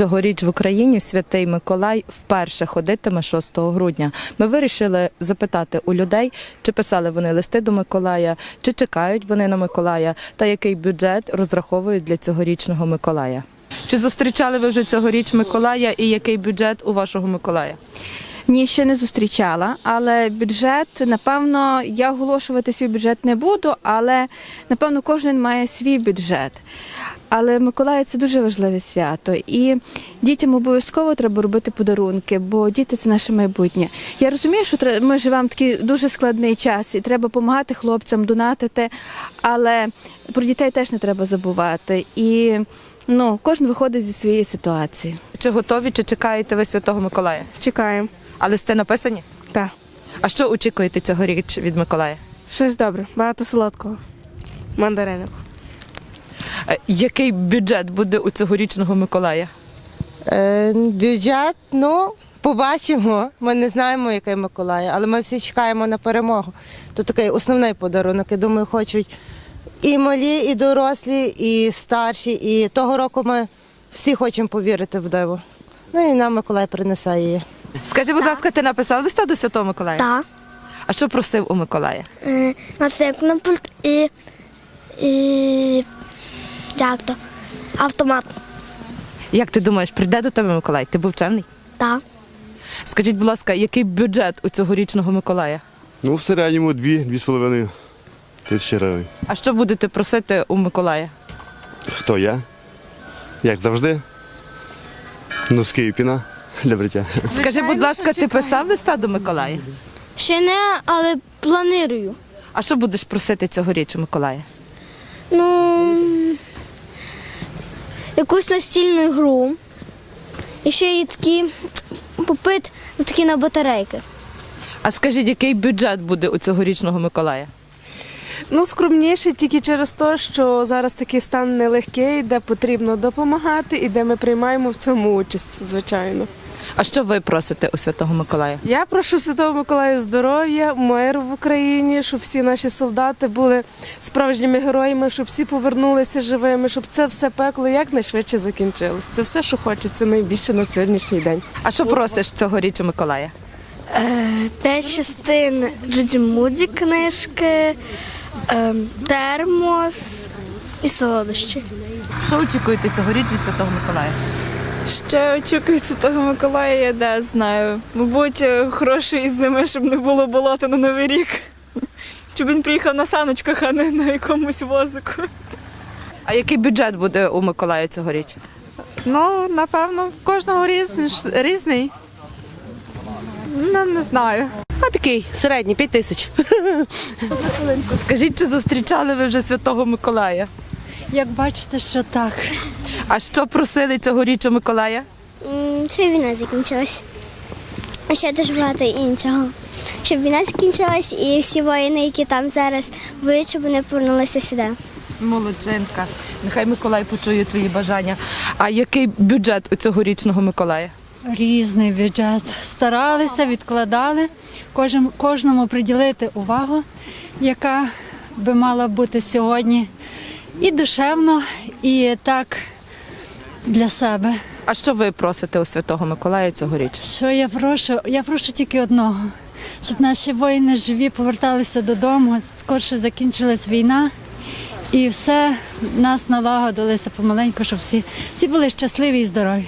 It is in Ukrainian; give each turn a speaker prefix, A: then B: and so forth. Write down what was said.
A: Цьогоріч в Україні святий Миколай вперше ходитиме 6 грудня. Ми вирішили запитати у людей, чи писали вони листи до Миколая, чи чекають вони на Миколая, та який бюджет розраховують для цьогорічного Миколая. Чи зустрічали ви вже цьогоріч Миколая і який бюджет у вашого Миколая?
B: Ні, ще не зустрічала, але бюджет, напевно, я оголошувати свій бюджет не буду, але напевно кожен має свій бюджет. Але Миколая це дуже важливе свято, і дітям обов'язково треба робити подарунки, бо діти це наше майбутнє. Я розумію, що ми живемо в такий дуже складний час, і треба допомагати хлопцям, донатити, але про дітей теж не треба забувати. І ну, кожен виходить зі своєї ситуації.
A: Чи готові, чи чекаєте ви святого Миколая?
C: Чекаємо.
A: А листи написані?
C: Так.
A: А що очікуєте цьогоріч від Миколая?
C: Щось добре, багато солодкого. Мандаринок.
A: Е, Який бюджет буде у цьогорічного Миколая?
D: Е, бюджет, ну, побачимо. Ми не знаємо, який Миколай, але ми всі чекаємо на перемогу. То такий основний подарунок. Я думаю, хочуть і малі, і дорослі, і старші. І того року ми всі хочемо повірити в диво. Ну і нам Миколай принесе її.
A: Скажи, будь ласка, ти написав листа до Святого Миколая?
E: Так.
A: А що просив у Миколая?
E: Е, Мотоцикл на пульт і, і як то, автомат.
A: Як ти думаєш, прийде до тебе Миколай? Ти був чемний?
E: Так.
A: Скажіть, будь ласка, який бюджет у цьогорічного Миколая?
F: Ну, в середньому дві, дві з половиною тисячі гривень.
A: А що будете просити у Миколая?
F: Хто я? Як завжди? Носки і піна для бриття.
A: Скажи, будь ласка, ти писав листа до Миколая?
E: Ще не, але планую.
A: А що будеш просити цьогоріч у Миколая?
E: Ну, якусь настільну гру. І ще є такі попит такі на батарейки.
A: А скажіть, який бюджет буде у цьогорічного Миколая?
C: Ну, скромніше тільки через те, що зараз такий стан нелегкий, де потрібно допомагати і де ми приймаємо в цьому участь, звичайно.
A: А що ви просите у Святого Миколая?
C: Я прошу Святого Миколая здоров'я, миру в Україні, щоб всі наші солдати були справжніми героями, щоб всі повернулися живими, щоб це все пекло якнайшвидше закінчилось. Це все, що хочеться найбільше на сьогоднішній день.
A: А що просиш цьогоріч у Миколая?
E: П'ять частин Джуді Муді книжки, ем, термос і солодощі.
A: Що очікуєте цьогоріч від Святого Миколая?
G: Що очікується того Миколая, я не знаю. Мабуть, е, хорошої зими, щоб не було болота на Новий рік. Щоб він приїхав на саночках, а не на якомусь возику.
A: А який бюджет буде у Миколая цьогоріч?
H: Ну, напевно, в кожного різний. різний. Ну, не знаю.
I: А такий середній 5 тисяч.
A: Скажіть, чи зустрічали ви вже Святого Миколая?
J: Як бачите, що так.
A: А що просили цьогоріч у Миколая?
E: Щоб війна закінчилась. І ще дуже багато іншого. Щоб війна закінчилась і всі воїни, які там зараз воюють, щоб вони повернулися сюди.
A: Молодчинка. Нехай Миколай почує твої бажання. А який бюджет у цьогорічного Миколая?
J: Різний бюджет. Старалися, відкладали, кожен, кожному приділити увагу, яка би мала бути сьогодні. І душевно, і так для себе.
A: А що ви просите у Святого Миколая цьогоріч?
J: Що я прошу? Я прошу тільки одного, щоб наші воїни живі поверталися додому, скорше закінчилась війна. І все нас налагодилося помаленьку, щоб всі, всі були щасливі і здорові.